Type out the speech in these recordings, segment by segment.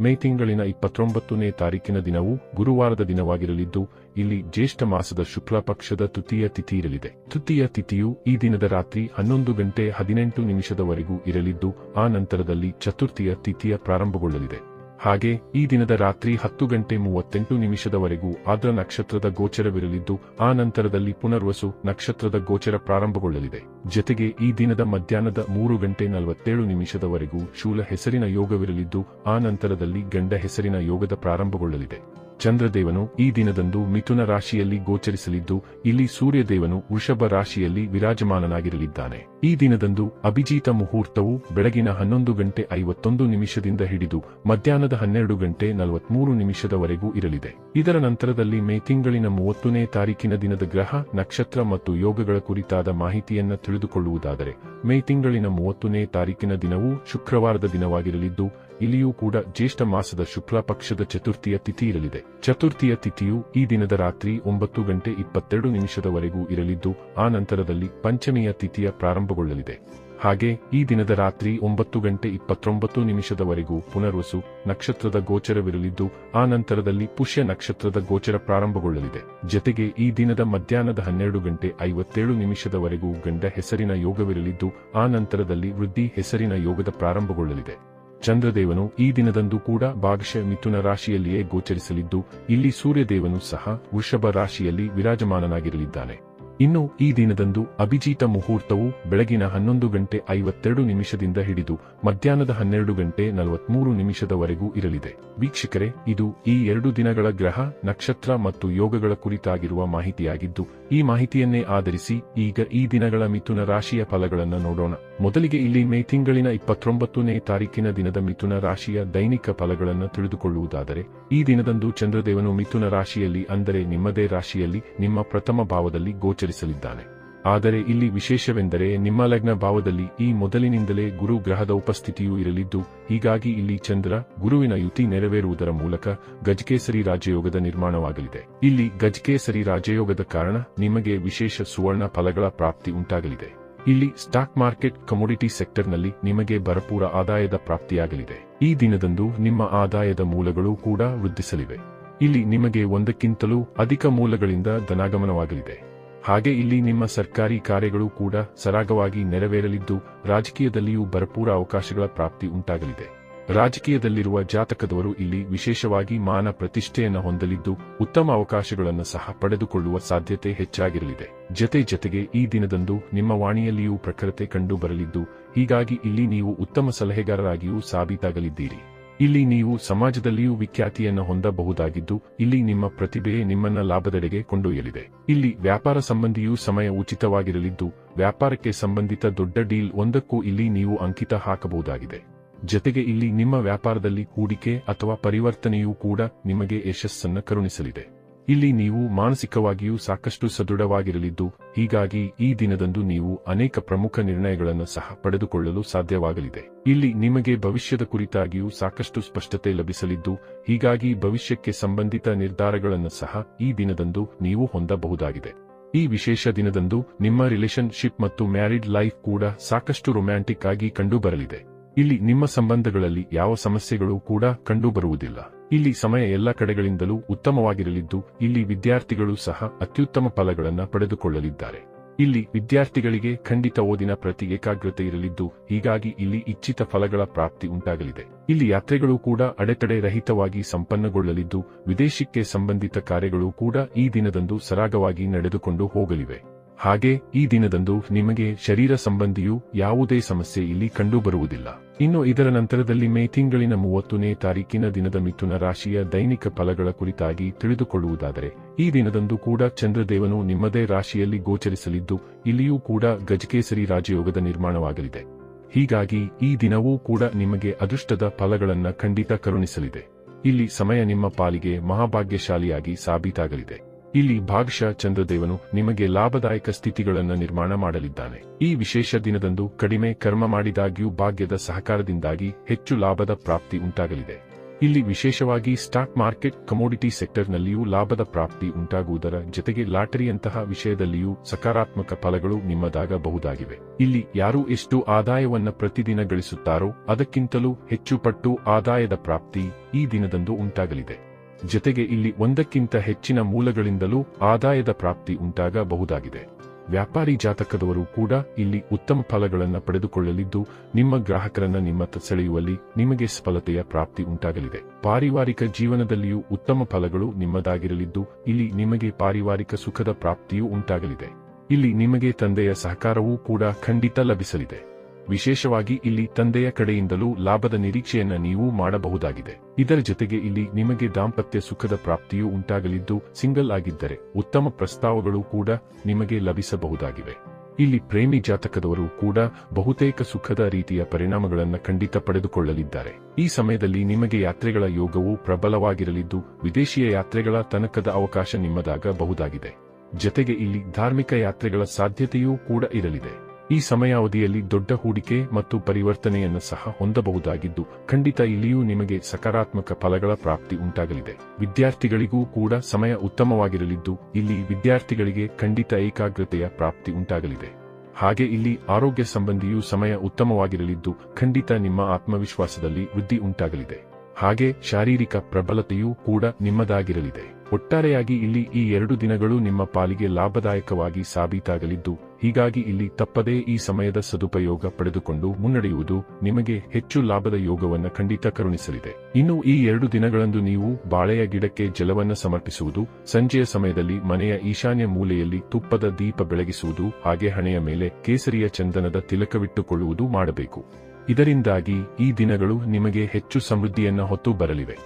ಮೇ ತಿಂಗಳಿನ ಇಪ್ಪತ್ತೊಂಬತ್ತನೇ ತಾರೀಕಿನ ದಿನವು ಗುರುವಾರದ ದಿನವಾಗಿರಲಿದ್ದು, ಇಲ್ಲಿ ಜ್ಯೇಷ್ಠ ಮಾಸದ ಶುಕ್ಲ ಪಕ್ಷದ ತೃತೀಯ ತಿಥಿ ಇರಲಿದೆ. ತೃತೀಯ ತಿಥಿಯು ಈ ದಿನದ ರಾತ್ರಿ ಹನ್ನೊಂದು ಗಂಟೆ ಹದಿನೆಂಟು ನಿಮಿಷದವರೆಗೂ ಇರಲಿದ್ದು, ಆ ನಂತರದಲ್ಲಿ ಚತುರ್ಥಿಯ ತಿಥಿಯ ಪ್ರಾರಂಭಗೊಳ್ಳಲಿದೆ. ಹಾಗೆ, ಈ ದಿನದ ರಾತ್ರಿ ಹತ್ತು ಗಂಟೆ ಮೂವತ್ತೆಂಟು ನಿಮಿಷದವರೆಗೂ ಆದ್ರ ನಕ್ಷತ್ರದ ಗೋಚರವಿರಲಿದ್ದು, ಆ ನಂತರದಲ್ಲಿ ಪುನರ್ವಸು ನಕ್ಷತ್ರದ ಗೋಚರ ಪ್ರಾರಂಭಗೊಳ್ಳಲಿದೆ. ಜತೆಗೆ, ಈ ದಿನದ ಮಧ್ಯಾಹ್ನದ ಮೂರು ಗಂಟೆ ನಲವತ್ತೇಳು ನಿಮಿಷದವರೆಗೂ ಶೂಲ ಹೆಸರಿನ ಯೋಗವಿರಲಿದ್ದು, ಆ ನಂತರದಲ್ಲಿ ಗಂಡ ಹೆಸರಿನ ಯೋಗದ ಪ್ರಾರಂಭಗೊಳ್ಳಲಿದೆ. ಚಂದ್ರದೇವನು ಈ ದಿನದಂದು ಮಿಥುನ ರಾಶಿಯಲ್ಲಿ ಗೋಚರಿಸಲಿದ್ದು, ಇಲ್ಲಿ ಸೂರ್ಯದೇವನು ವೃಷಭ ರಾಶಿಯಲ್ಲಿ ವಿರಾಜಮಾನನಾಗಿರಲಿದ್ದಾನೆ. ಈ ದಿನದಂದು ಅಭಿಜೀತ ಮುಹೂರ್ತವು ಬೆಳಗಿನ ಹನ್ನೊಂದು ಗಂಟೆ ಐವತ್ತೊಂದು ನಿಮಿಷದಿಂದ ಹಿಡಿದು, ಮಧ್ಯಾಹ್ನದ ಹನ್ನೆರಡು ಗಂಟೆ ನಲವತ್ಮೂರು ನಿಮಿಷದವರೆಗೂ ಇರಲಿದೆ. ಇದರ ನಂತರದಲ್ಲಿ ಮೇ ತಿಂಗಳಿನ ಮೂವತ್ತನೇ ತಾರೀಕಿನ ದಿನದ ಗ್ರಹ, ನಕ್ಷತ್ರ ಮತ್ತು ಯೋಗಗಳ ಕುರಿತಾದ ಮಾಹಿತಿಯನ್ನು ತಿಳಿದುಕೊಳ್ಳುವುದಾದರೆ, ಮೇ ತಿಂಗಳಿನ ಮೂವತ್ತನೇ ತಾರೀಕಿನ ದಿನವೂ ಶುಕ್ರವಾರದ ದಿನವಾಗಿರಲಿದ್ದು ಇಲ್ಲಿಯೂ ಕೂಡ ಜ್ಯೇಷ್ಠ ಮಾಸದ ಶುಕ್ಲ ಪಕ್ಷದ ಚತುರ್ಥಿಯ ತಿಥಿ ಇರಲಿದೆ. ಚತುರ್ಥಿಯ ತಿಥಿಯು ಈ ದಿನದ ರಾತ್ರಿ ಒಂಬತ್ತು ಗಂಟೆ ಇಪ್ಪತ್ತೆರಡು ನಿಮಿಷದವರೆಗೂ ಇರಲಿದ್ದು, ಆ ನಂತರದಲ್ಲಿ ಪಂಚಮಿಯ ತಿಥಿಯ ಪ್ರಾರಂಭಗೊಳ್ಳಲಿದೆ. ಹಾಗೆ ಈ ದಿನದ ರಾತ್ರಿ ಒಂಬತ್ತು ಗಂಟೆ ಇಪ್ಪತ್ತೊಂಬತ್ತು ನಿಮಿಷದವರೆಗೂ ಪುನರ್ವಸು ನಕ್ಷತ್ರದ ಗೋಚರವಿರಲಿದ್ದು, ಆ ನಂತರದಲ್ಲಿ ಪುಷ್ಯ ನಕ್ಷತ್ರದ ಗೋಚರ ಪ್ರಾರಂಭಗೊಳ್ಳಲಿದೆ. ಜತೆಗೆ ಈ ದಿನದ ಮಧ್ಯಾಹ್ನದ ಹನ್ನೆರಡು ಗಂಟೆ ಐವತ್ತೇಳು ನಿಮಿಷದವರೆಗೂ ಗಂಡ ಹೆಸರಿನ ಯೋಗವಿರಲಿದ್ದು, ಆ ನಂತರದಲ್ಲಿ ವೃದ್ಧಿ ಹೆಸರಿನ ಯೋಗದ ಪ್ರಾರಂಭಗೊಳ್ಳಲಿದೆ. ಚಂದ್ರದೇವನು ಈ ದಿನದಂದು ಕೂಡ ಭಾಗಶಃ ಮಿಥುನ ರಾಶಿಯಲ್ಲಿಯೇ ಗೋಚರಿಸಲಿದ್ದು ಇಲ್ಲಿ ಸೂರ್ಯದೇವನು ಸಹ ವೃಷಭ ರಾಶಿಯಲ್ಲಿ ವಿರಾಜಮಾನನಾಗಿರಲಿದ್ದಾನೆ. ಇನ್ನು ಈ ದಿನದಂದು ಅಭಿಜೀತ ಮುಹೂರ್ತವು ಬೆಳಗಿನ ಹನ್ನೊಂದು ಗಂಟೆ ಐವತ್ತೆರಡು ನಿಮಿಷದಿಂದ ಹಿಡಿದು ಮಧ್ಯಾಹ್ನದ ಹನ್ನೆರಡು ಗಂಟೆ ನಲವತ್ಮೂರು ನಿಮಿಷದವರೆಗೂ ಇರಲಿದೆ. ವೀಕ್ಷಕರೇ, ಇದು ಈ ಎರಡು ದಿನಗಳ ಗ್ರಹ, ನಕ್ಷತ್ರ ಮತ್ತು ಯೋಗಗಳ ಕುರಿತಾಗಿರುವ ಮಾಹಿತಿಯಾಗಿದ್ದು, ಈ ಮಾಹಿತಿಯನ್ನೇ ಆಧರಿಸಿ ಈಗ ಈ ದಿನಗಳ ಮಿಥುನ ರಾಶಿಯ ಫಲಗಳನ್ನು ನೋಡೋಣ. ಮೊದಲಿಗೆ ಇಲ್ಲಿ ಮೇ ತಿಂಗಳಿನ ಇಪ್ಪತ್ತೊಂಬತ್ತನೇ ತಾರೀಕಿನ ದಿನದ ಮಿಥುನ ರಾಶಿಯ ದೈನಿಕ ಫಲಗಳನ್ನು ತಿಳಿದುಕೊಳ್ಳುವುದಾದರೆ, ಈ ದಿನದಂದು ಚಂದ್ರದೇವನು ಮಿಥುನ ರಾಶಿಯಲ್ಲಿ ಅಂದರೆ ನಿಮ್ಮದೇ ರಾಶಿಯಲ್ಲಿ ನಿಮ್ಮ ಪ್ರಥಮ ಭಾವದಲ್ಲಿ ಗೋಚರಿಸಲಿದ್ದಾನೆ ಆದರೆ ಇಲ್ಲಿ ವಿಶೇಷವೆಂದರೆ ನಿಮ್ಮ ಲಗ್ನ ಭಾವದಲ್ಲಿ ಈ ಮೊದಲಿನಿಂದಲೇ ಗುರು ಗ್ರಹದ ಉಪಸ್ಥಿತಿಯೂ ಇರಲಿದ್ದು, ಹೀಗಾಗಿ ಇಲ್ಲಿ ಚಂದ್ರ, ಗುರುವಿನ ಯುತಿ ನೆರವೇರುವುದರ ಮೂಲಕ ಗಜಕೇಸರಿ ರಾಜಯೋಗದ ನಿರ್ಮಾಣವಾಗಲಿದೆ. ಇಲ್ಲಿ ಗಜಕೇಸರಿ ರಾಜಯೋಗದ ಕಾರಣ ನಿಮಗೆ ವಿಶೇಷ ಸುವರ್ಣ ಫಲಗಳ ಪ್ರಾಪ್ತಿ ಉಂಟಾಗಲಿದೆ. ಇಲ್ಲಿ ಸ್ಟಾಕ್ ಮಾರ್ಕೆಟ್ ಕಮೋಡಿಟಿ ಸೆಕ್ಟರ್ನಲ್ಲಿ ನಿಮಗೆ ಭರಪೂರ ಆದಾಯದ ಪ್ರಾಪ್ತಿಯಾಗಲಿದೆ. ಈ ದಿನದಂದು ನಿಮ್ಮ ಆದಾಯದ ಮೂಲಗಳು ಕೂಡ ವೃದ್ಧಿಸಲಿವೆ. ಇಲ್ಲಿ ನಿಮಗೆ ಒಂದಕ್ಕಿಂತಲೂ ಅಧಿಕ ಮೂಲಗಳಿಂದ ಧನಾಗಮನವಾಗಲಿದೆ. ಹಾಗೆ ಇಲ್ಲಿ ನಿಮ್ಮ ಸರ್ಕಾರಿ ಕಾರ್ಯಗಳು ಕೂಡ ಸರಾಗವಾಗಿ ನೆರವೇರಲಿದ್ದು, ರಾಜಕೀಯದಲ್ಲಿಯೂ ಭರಪೂರ ಅವಕಾಶಗಳ ಪ್ರಾಪ್ತಿ ಉಂಟಾಗಲಿದೆ. ರಾಜಕೀಯದಲ್ಲಿರುವ ಜಾತಕದವರು ಇಲ್ಲಿ ವಿಶೇಷವಾಗಿ ಮಾನ ಪ್ರತಿಷ್ಠೆಯನ್ನು ಹೊಂದಲಿದ್ದು, ಉತ್ತಮ ಅವಕಾಶಗಳನ್ನು ಸಹ ಪಡೆದುಕೊಳ್ಳುವ ಸಾಧ್ಯತೆ ಹೆಚ್ಚಾಗಿರಲಿದೆ. ಜತೆ ಜತೆಗೆ ಈ ದಿನದಂದು ನಿಮ್ಮ ವಾಣಿಯಲ್ಲಿಯೂ ಪ್ರಖರತೆ ಕಂಡುಬರಲಿದ್ದು, ಹೀಗಾಗಿ ಇಲ್ಲಿ ನೀವು ಉತ್ತಮ ಸಲಹೆಗಾರರಾಗಿಯೂ ಸಾಬೀತಾಗಲಿದ್ದೀರಿ. ಇಲ್ಲಿ ನೀವು ಸಮಾಜದಲ್ಲಿಯೂ ವಿಖ್ಯಾತಿಯನ್ನು ಹೊಂದಬಹುದಾಗಿದ್ದು, ಇಲ್ಲಿ ನಿಮ್ಮ ಪ್ರತಿಭೆಯೇ ನಿಮ್ಮನ್ನ ಲಾಭದೆಡೆಗೆ ಕೊಂಡೊಯ್ಯಲಿದೆ. ಇಲ್ಲಿ ವ್ಯಾಪಾರ ಸಂಬಂಧಿಯೂ ಸಮಯ ಉಚಿತವಾಗಿರಲಿದ್ದು, ವ್ಯಾಪಾರಕ್ಕೆ ಸಂಬಂಧಿತ ದೊಡ್ಡ ಡೀಲ್ ಒಂದಕ್ಕೂ ಇಲ್ಲಿ ನೀವು ಅಂಕಿತ ಹಾಕಬಹುದಾಗಿದೆ. ಜತೆಗೆ ಇಲ್ಲಿ ನಿಮ್ಮ ವ್ಯಾಪಾರದಲ್ಲಿ ಹೂಡಿಕೆ ಅಥವಾ ಪರಿವರ್ತನೆಯೂ ಕೂಡ ನಿಮಗೆ ಯಶಸ್ಸನ್ನು ಕರುಣಿಸಲಿದೆ. ಇಲ್ಲಿ ನೀವು ಮಾನಸಿಕವಾಗಿಯೂ ಸಾಕಷ್ಟು ಸದೃಢವಾಗಿರಲಿದ್ದು, ಹೀಗಾಗಿ ಈ ದಿನದಂದು ನೀವು ಅನೇಕ ಪ್ರಮುಖ ನಿರ್ಣಯಗಳನ್ನು ಸಹ ಪಡೆದುಕೊಳ್ಳಲು ಸಾಧ್ಯವಾಗಲಿದೆ. ಇಲ್ಲಿ ನಿಮಗೆ ಭವಿಷ್ಯದ ಕುರಿತಾಗಿಯೂ ಸಾಕಷ್ಟು ಸ್ಪಷ್ಟತೆ ಲಭಿಸಲಿದ್ದು, ಹೀಗಾಗಿ ಭವಿಷ್ಯಕ್ಕೆ ಸಂಬಂಧಿತ ನಿರ್ಧಾರಗಳನ್ನು ಸಹ ಈ ದಿನದಂದು ನೀವು ಹೊಂದಬಹುದಾಗಿದೆ. ಈ ವಿಶೇಷ ದಿನದಂದು ನಿಮ್ಮ ರಿಲೇಶನ್ಶಿಪ್ ಮತ್ತು ಮ್ಯಾರಿಡ್ ಲೈಫ್ ಕೂಡ ಸಾಕಷ್ಟು ರೊಮ್ಯಾಂಟಿಕ್ ಆಗಿ ಕಂಡುಬರಲಿದೆ. ಇಲ್ಲಿ ನಿಮ್ಮ ಸಂಬಂಧಗಳಲ್ಲಿ ಯಾವ ಸಮಸ್ಯೆಗಳು ಕೂಡ ಕಂಡುಬರುವುದಿಲ್ಲ. ಇಲ್ಲಿ ಸಮಯ ಎಲ್ಲ ಕಡೆಗಳಿಂದಲೂ ಉತ್ತಮವಾಗಿರಲಿದ್ದು, ಇಲ್ಲಿ ವಿದ್ಯಾರ್ಥಿಗಳು ಸಹ ಅತ್ಯುತ್ತಮ ಫಲಗಳನ್ನು ಪಡೆದುಕೊಳ್ಳಲಿದ್ದಾರೆ. ಇಲ್ಲಿ ವಿದ್ಯಾರ್ಥಿಗಳಿಗೆ ಖಂಡಿತ ಓದಿನ ಪ್ರತಿ ಏಕಾಗ್ರತೆ ಇರಲಿದ್ದು, ಹೀಗಾಗಿ ಇಲ್ಲಿ ಇಚ್ಛಿತ ಫಲಗಳ ಪ್ರಾಪ್ತಿ ಉಂಟಾಗಲಿದೆ. ಇಲ್ಲಿ ಯಾತ್ರೆಗಳು ಕೂಡ ಅಡೆತಡೆ ರಹಿತವಾಗಿ ಸಂಪನ್ನಗೊಳ್ಳಲಿದ್ದು, ವಿದೇಶಕ್ಕೆ ಸಂಬಂಧಿತ ಕಾರ್ಯಗಳು ಕೂಡ ಈ ದಿನದಂದು ಸರಾಗವಾಗಿ ನಡೆದುಕೊಂಡು ಹೋಗಲಿವೆ. ಹಾಗೆ ಈ ದಿನದಂದು ನಿಮಗೆ ಶರೀರ ಸಂಬಂಧಿಯು ಯಾವುದೇ ಸಮಸ್ಯೆ ಇಲ್ಲಿ ಕಂಡುಬರುವುದಿಲ್ಲ. ಇನ್ನು ಇದರ ನಂತರದಲ್ಲಿ ಮೇ ತಿಂಗಳಿನ ಮೂವತ್ತನೇ ತಾರೀಕಿನ ದಿನದ ಮಿಥುನ ರಾಶಿಯ ದೈನಿಕ ಫಲಗಳ ಕುರಿತಾಗಿ ತಿಳಿದುಕೊಳ್ಳುವುದಾದರೆ, ಈ ದಿನದಂದು ಕೂಡ ಚಂದ್ರದೇವನು ನಿಮ್ಮದೇ ರಾಶಿಯಲ್ಲಿ ಗೋಚರಿಸಲಿದ್ದು, ಇಲ್ಲಿಯೂ ಕೂಡ ಗಜಕೇಸರಿ ರಾಜಯೋಗದ ನಿರ್ಮಾಣವಾಗಲಿದೆ. ಹೀಗಾಗಿ ಈ ದಿನವೂ ಕೂಡ ನಿಮಗೆ ಅದೃಷ್ಟದ ಫಲಗಳನ್ನು ಖಂಡಿತ ಕರುಣಿಸಲಿದೆ. ಇಲ್ಲಿ ಸಮಯ ನಿಮ್ಮ ಪಾಲಿಗೆ ಮಹಾಭಾಗ್ಯಶಾಲಿಯಾಗಿ ಸಾಬೀತಾಗಲಿದೆ. ಇಲ್ಲಿ ಭಾಗಶಃ ಚಂದ್ರದೇವನು ನಿಮಗೆ ಲಾಭದಾಯಕ ಸ್ಥಿತಿಗಳನ್ನು ನಿರ್ಮಾಣ ಮಾಡಲಿದ್ದಾನೆ. ಈ ವಿಶೇಷ ದಿನದಂದು ಕಡಿಮೆ ಕರ್ಮ ಮಾಡಿದಾಗ್ಯೂ ಭಾಗ್ಯದ ಸಹಕಾರದಿಂದಾಗಿ ಹೆಚ್ಚು ಲಾಭದ ಪ್ರಾಪ್ತಿ ಉಂಟಾಗಲಿದೆ. ಇಲ್ಲಿ ವಿಶೇಷವಾಗಿ ಸ್ಟಾಕ್ ಮಾರ್ಕೆಟ್ ಕಮೋಡಿಟಿ ಸೆಕ್ಟರ್ನಲ್ಲಿಯೂ ಲಾಭದ ಪ್ರಾಪ್ತಿ ಉಂಟಾಗುವುದರ ಜೊತೆಗೆ ಲಾಟರಿಯಂತಹ ವಿಷಯದಲ್ಲಿಯೂ ಸಕಾರಾತ್ಮಕ ಫಲಗಳು ನಿಮ್ಮದಾಗಬಹುದಾಗಿವೆ. ಇಲ್ಲಿ ಯಾರು ಎಷ್ಟು ಆದಾಯವನ್ನ ಪ್ರತಿದಿನ ಗಳಿಸುತ್ತಾರೋ ಅದಕ್ಕಿಂತಲೂ ಹೆಚ್ಚು ಪಟ್ಟು ಆದಾಯದ ಪ್ರಾಪ್ತಿ ಈ ದಿನದಂದು ಉಂಟಾಗಲಿದೆ. ಜೊತೆಗೆ ಇಲ್ಲಿ ಒಂದಕ್ಕಿಂತ ಹೆಚ್ಚಿನ ಮೂಲಗಳಿಂದಲೂ ಆದಾಯದ ಪ್ರಾಪ್ತಿ ಉಂಟಾಗಬಹುದಾಗಿದೆ. ವ್ಯಾಪಾರಿ ಜಾತಕದವರು ಕೂಡ ಇಲ್ಲಿ ಉತ್ತಮ ಫಲಗಳನ್ನು ಪಡೆದುಕೊಳ್ಳಲಿದ್ದು, ನಿಮ್ಮ ಗ್ರಾಹಕರನ್ನ ನಿಮ್ಮತ್ತ ಸೆಳೆಯುವಲ್ಲಿ ನಿಮಗೆ ಸಫಲತೆಯ ಪ್ರಾಪ್ತಿ ಉಂಟಾಗಲಿದೆ. ಪಾರಿವಾರಿಕ ಜೀವನದಲ್ಲಿಯೂ ಉತ್ತಮ ಫಲಗಳು ನಿಮ್ಮದಾಗಿರಲಿದ್ದು, ಇಲ್ಲಿ ನಿಮಗೆ ಪಾರಿವಾರಿಕ ಸುಖದ ಪ್ರಾಪ್ತಿಯೂ ಉಂಟಾಗಲಿದೆ. ಇಲ್ಲಿ ನಿಮಗೆ ತಂದೆಯ ಸಹಕಾರವೂ ಕೂಡ ಖಂಡಿತ ಲಭಿಸಲಿದೆ. ವಿಶೇಷವಾಗಿ ಇಲ್ಲಿ ತಂದೆಯ ಕಡೆಯಿಂದಲೂ ಲಾಭದ ನಿರೀಕ್ಷೆಯನ್ನ ನೀವು ಮಾಡಬಹುದಾಗಿದೆ. ಇದರ ಜೊತೆಗೆ ಇಲ್ಲಿ ನಿಮಗೆ ದಾಂಪತ್ಯ ಸುಖದ ಪ್ರಾಪ್ತಿಯೂ ಉಂಟಾಗಲಿದ್ದು, ಸಿಂಗಲ್ ಆಗಿದ್ದರೆ ಉತ್ತಮ ಪ್ರಸ್ತಾವಗಳು ಕೂಡ ನಿಮಗೆ ಲಭಿಸಬಹುದಾಗಿವೆ. ಇಲ್ಲಿ ಪ್ರೇಮಿ ಜಾತಕದವರು ಕೂಡ ಬಹುತೇಕ ಸುಖದ ರೀತಿಯ ಪರಿಣಾಮಗಳನ್ನು ಖಂಡಿತ ಪಡೆದುಕೊಳ್ಳಲಿದ್ದಾರೆ. ಈ ಸಮಯದಲ್ಲಿ ನಿಮಗೆ ಯಾತ್ರೆಗಳ ಯೋಗವು ಪ್ರಬಲವಾಗಿರಲಿದ್ದು, ವಿದೇಶಿಯ ಯಾತ್ರೆಗಳ ತನಕದ ಅವಕಾಶ ನಿಮ್ಮದಾಗಬಹುದಾಗಿದೆ. ಜತೆಗೆ ಇಲ್ಲಿ ಧಾರ್ಮಿಕ ಯಾತ್ರೆಗಳ ಸಾಧ್ಯತೆಯೂ ಕೂಡ ಇರಲಿದೆ. ಈ ಸಮಯಾವಧಿಯಲ್ಲಿ ದೊಡ್ಡ ಹೂಡಿಕೆ ಮತ್ತು ಪರಿವರ್ತನೆಯನ್ನು ಸಹ ಹೊಂದಬಹುದಾಗಿದ್ದು, ಖಂಡಿತ ಇಲ್ಲಿಯೂ ನಿಮಗೆ ಸಕಾರಾತ್ಮಕ ಫಲಗಳ ಪ್ರಾಪ್ತಿ ಉಂಟಾಗಲಿದೆ. ವಿದ್ಯಾರ್ಥಿಗಳಿಗೂ ಕೂಡ ಸಮಯ ಉತ್ತಮವಾಗಿರಲಿದ್ದು, ಇಲ್ಲಿ ವಿದ್ಯಾರ್ಥಿಗಳಿಗೆ ಖಂಡಿತ ಏಕಾಗ್ರತೆಯ ಪ್ರಾಪ್ತಿ ಉಂಟಾಗಲಿದೆ. ಹಾಗೆ ಇಲ್ಲಿ ಆರೋಗ್ಯ ಸಂಬಂಧಿಯೂ ಸಮಯ ಉತ್ತಮವಾಗಿರಲಿದ್ದು, ಖಂಡಿತ ನಿಮ್ಮ ಆತ್ಮವಿಶ್ವಾಸದಲ್ಲಿ ವೃದ್ಧಿ ಉಂಟಾಗಲಿದೆ. ಹಾಗೆ ಶಾರೀರಿಕ ಪ್ರಬಲತೆಯೂ ಕೂಡ ನಿಮ್ಮದಾಗಿರಲಿದೆ. ಒಟ್ಟಾರೆಯಾಗಿ ಇಲ್ಲಿ ಈ ಎರಡು ದಿನಗಳು ನಿಮ್ಮ ಪಾಲಿಗೆ ಲಾಭದಾಯಕವಾಗಿ ಸಾಬೀತಾಗಲಿದ್ದು ಹೀಗಾಗಿ ಇಲ್ಲಿ ತಪ್ಪದೇ ಈ ಸಮಯದ ಸದುಪಯೋಗ ಪಡೆದುಕೊಂಡು ಮುನ್ನಡೆಯುವುದು ನಿಮಗೆ ಹೆಚ್ಚು ಲಾಭದ ಯೋಗವನ್ನು ಖಂಡಿತ ಕರುಣಿಸಲಿದೆ. ಇನ್ನು ಈ ಎರಡು ದಿನಗಳಂದು ನೀವು ಬಾಳೆಯ ಗಿಡಕ್ಕೆ ಜಲವನ್ನು ಸಮರ್ಪಿಸುವುದು, ಸಂಜೆಯ ಸಮಯದಲ್ಲಿ ಮನೆಯ ಈಶಾನ್ಯ ಮೂಲೆಯಲ್ಲಿ ತುಪ್ಪದ ದೀಪ ಬೆಳಗಿಸುವುದು, ಹಾಗೆ ಹಣೆಯ ಮೇಲೆ ಕೇಸರಿಯ ಚಂದನದ ತಿಲಕವಿಟ್ಟುಕೊಳ್ಳುವುದು ಮಾಡಬೇಕು. ಇದರಿಂದಾಗಿ ಈ ದಿನಗಳು ನಿಮಗೆ ಹೆಚ್ಚು ಸಮೃದ್ಧಿಯನ್ನ ಹೊತ್ತು ಬರಲಿವೆ.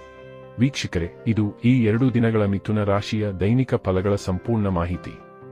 ವೀಕ್ಷಕರೇ, ಇದು ಈ ಎರಡು ದಿನಗಳ ಮಿಥುನ ರಾಶಿಯ ದೈನಿಕ ಫಲಗಳ ಸಂಪೂರ್ಣ ಮಾಹಿತಿ.